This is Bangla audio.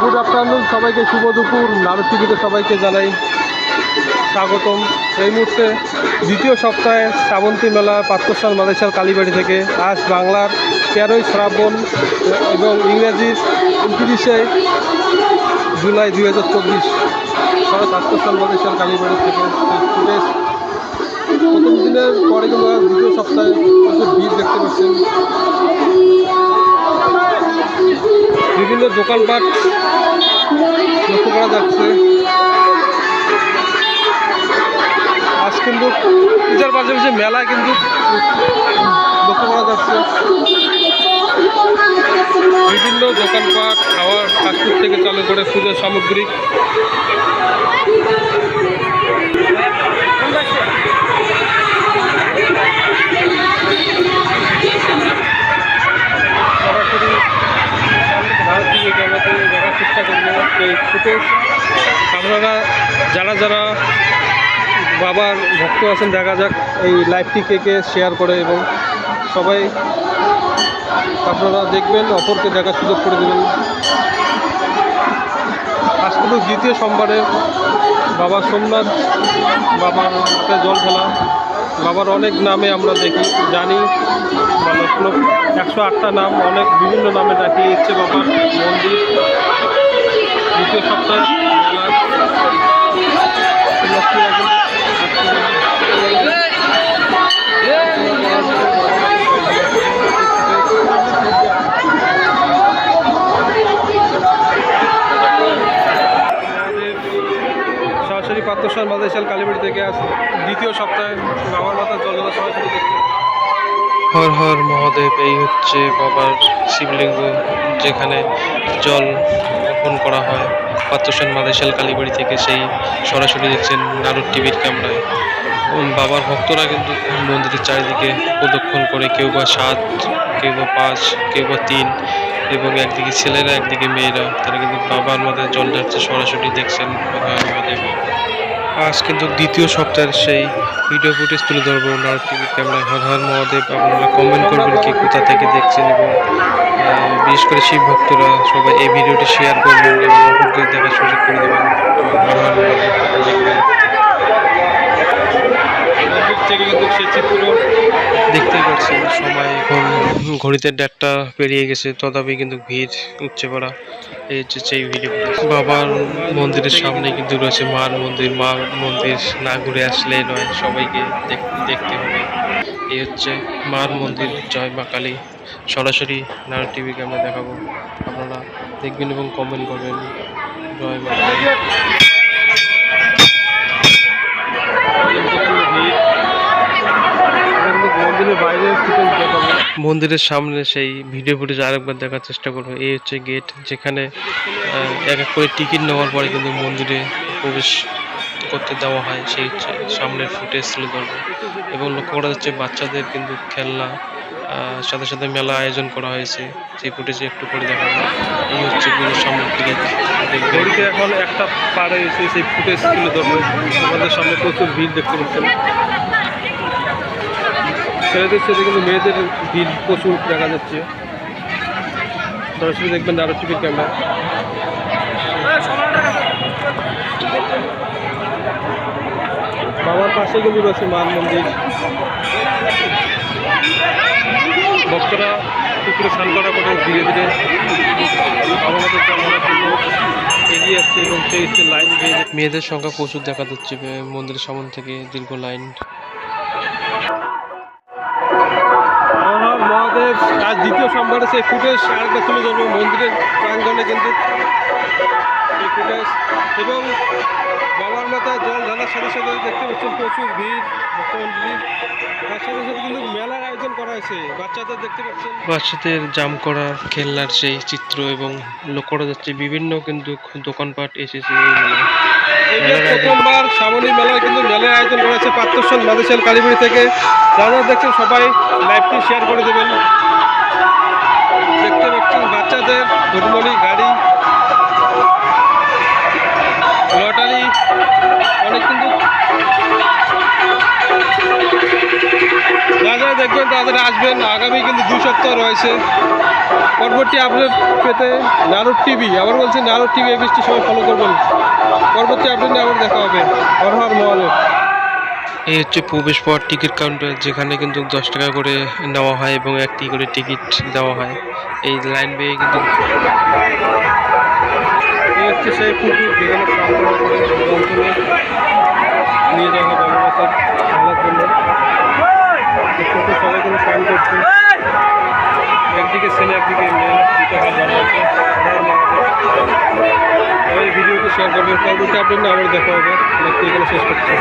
গুড আফটারনুন সবাইকে শুভ দুপুর। নারদ টিভিতে সবাইকে জানাই স্বাগতম। এই মুহূর্তে দ্বিতীয় সপ্তাহে শ্রাবন্তী মেলা পাত্রসাল মাদেশাল কালীবাড়ি থেকে। আজ বাংলার তেরোই শ্রাবণ এবং ইংরেজির উনত্রিশে জুলাই দুই হাজার চব্বিশ সবাই পাত্রসাল মাদেশাল কালীবাড়ি থেকে। প্রথম দিনের পরে কিন্তু দ্বিতীয় সপ্তাহে প্রচুর ভিড় দেখতে পাচ্ছেন। বিভিন্ন দোকানপাট লক্ষ্য করা যাচ্ছে। আজ কিন্তু পূজার পাশাপাশি মেলায় কিন্তু লক্ষ্য করা যাচ্ছে। বিভিন্ন দোকানপাট, খাওয়ার, ফাস্টফুড থেকে চালু করে পুজোর সামগ্রিক সরাসরি ভারত থেকে ক্যামেরাতে দেখার চেষ্টা করব এই ফুটেজ আপনারা যারা যারা বাবার ভক্ত আছেন, দেখা যাক এই লাইভটি কে কে শেয়ার করে এবং সবাই আপনারা দেখবেন, অপরকে দেখার সুযোগ করে দেবেন। আজ কিন্তু দ্বিতীয় সোমবারে বাবা সোমনাথ, বাবার জল খেলা। বাবার অনেক নামে আমরা দেখি, জানি। মানে একশো আটটা নাম, অনেক বিভিন্ন নামে ডাকিয়ে ইচ্ছে বাবার মন্দির। দ্বিতীয় সপ্তাহে পাত্রসার মাদেশাল কালীবাড়ি থেকে আস দ্বিতীয় সপ্তাহে বাবার মাথা জল দেখতে হর হর মহাদেব, এই হচ্ছে বাবার শিবলিঙ্গ যেখানে জল অর্পণ করা হয়। পাত্রসান মাদেশাল কালীবাড়ি থেকে সেই সরাসরি দেখছেন নারদ টিভির ক্যামেরায়। বাবার ভক্তরা কিন্তু মন্দিরের চারিদিকে প্রদক্ষণ করে কেউ বা সাত, কেউ বা পাঁচ, কেউ বা তিন এবং একদিকে ছেলেরা, একদিকে মেয়েরা, তারা কিন্তু বাবার মাথায় জল ঢালছে সরাসরি দেখছেন মহাদেব। আজ কিন্তু দ্বিতীয় সপ্তাহের সেই ভিডিও ফুটেজ তুলে ধরবো। নারদ টিভির ক্যামেরায় হর হর মহাদেব আপনারা কমেন্ট করবেন কে কোথা থেকে দেখছেন এবং বিশেষ করে শিব ভক্তরা সবাই এই ভিডিওটি শেয়ার করবেন এবং অপরকে দেখার সুযোগ করে দেবেন। হর হর মহাদেব দেখবেন মন্দির থেকে কিন্তু সেই চিত্র দেখতেই পাচ্ছেন সময় ঘড়িতে ডেটটা পেরিয়ে গেছে, তথাপি কিন্তু ভিড় উঠছে পড়া এই হচ্ছে সেই ভিডিও। বাবার মন্দিরের সামনে কিন্তু রয়েছে মার মন্দির, মা মন্দির না ঘুরে আসলে নয়, সবাইকে দেখ- দেখতে হবে। এই হচ্ছে মার মন্দির, জয় মা কালী। সরাসরি নার টিভি ক্যামেরা দেখাবো। আপনারা দেখবেন এবং কমেন্ট করবেন, জয় মা কালী। মন্দিরের মন্দিরের সামনে সেই ভিডিও ফুটেজ আরেকবার দেখার চেষ্টা করব। এই হচ্ছে গেট যেখানে এক এক করে টিকিট নেওয়ার পরে কিন্তু মন্দিরে প্রবেশ করতে দেওয়া হয়। সেই হচ্ছে সামনের ফুটেজ তুলে ধরবো। এবং লক্ষ্য করা যাচ্ছে বাচ্চাদের কিন্তু খেলনা সাথে সাথে মেলা আয়োজন করা হয়েছে। সেই ফুটেজে একটু করে দেখাবো। এই হচ্ছে পুরো সামনের দিকে এখন একটা পাড়ে এসে সেই ফুটেজ তুলে ধরবো। আমাদের সামনে প্রচুর ভিড় দেখতে পাচ্ছেন। ছেলেদের সাথে কিন্তু মেয়েদের ভিড় প্রচুর দেখা যাচ্ছে। সরাসরি দেখবেন, আরও টিভির ক্যামেরা। বাবার পাশে কিন্তু রয়েছে মান মন্দির। ভক্তরা পুকুরে স্নান করার ধীরে ধীরে আমাদের এগিয়ে আসছে এবং সেই লাইন মেয়েদের সংখ্যা প্রচুর দেখা যাচ্ছে মন্দিরের সামনে থেকে দীর্ঘ লাইন। আজ দ্বিতীয় সোমবারে সেই ফুটেজ আরেকটা তুলে ধরবো মন্দিরের প্রাঙ্গণে কিন্তু এবং বাবার মাথায় জল ঢালার সাথে সাথে দেখতে পাচ্ছেন প্রচুর ভিড় ভক্তমন্ডলী তার সাথে সাথে কিন্তু মেলার আয়োজন করা হয়েছে। বাচ্চাদের দেখতে পাচ্ছেন। বাচ্চাদের জাম করা, খেলনার সেই চিত্র এবং লক্ষ্য করা যাচ্ছে। বিভিন্ন কিন্তু দোকানপাট এসেছে এই মেলায়। শ্রাবণী মেলায় কিন্তু মেলার আয়োজন করেছে পাত্রসন মাদেশাল কালীবাড়ি থেকে। যারা দেখছেন সবাই লাইভটি শেয়ার করে দেবেন। দেখতে পাচ্ছেন বাচ্চাদের গুডমর্নিং গাড়ি দেখবেন তাড়াতাড়ি আসবেন আগামী কিন্তু দুই সপ্তাহ রয়েছে। পরবর্তী আপডেট পেতে নারদ টিভি আবার বলছি নারদ টিভি এবিসটি সবাই ফলো করবেন। পরবর্তী আপডেট নিয়ে আবার দেখা হবে হর হর এই হচ্ছে প্রবেশ পথ টিকিট কাউন্টার যেখানে কিন্তু দশ টাকা করে নেওয়া হয় এবং একটি করে টিকিট দেওয়া হয়। এই লাইন বেয়ে কিন্তু এই হচ্ছে সেই পুকুর যেখানে নিয়ে যাওয়া পুকুর সবাই কিন্তু স্নান করছে একদিকে ছেলে একদিকে ভিডিওটি শেয়ার করবেন। পরবর্তী আপডেট নিয়ে আবার দেখা হবে। এখানে শেষ করছি।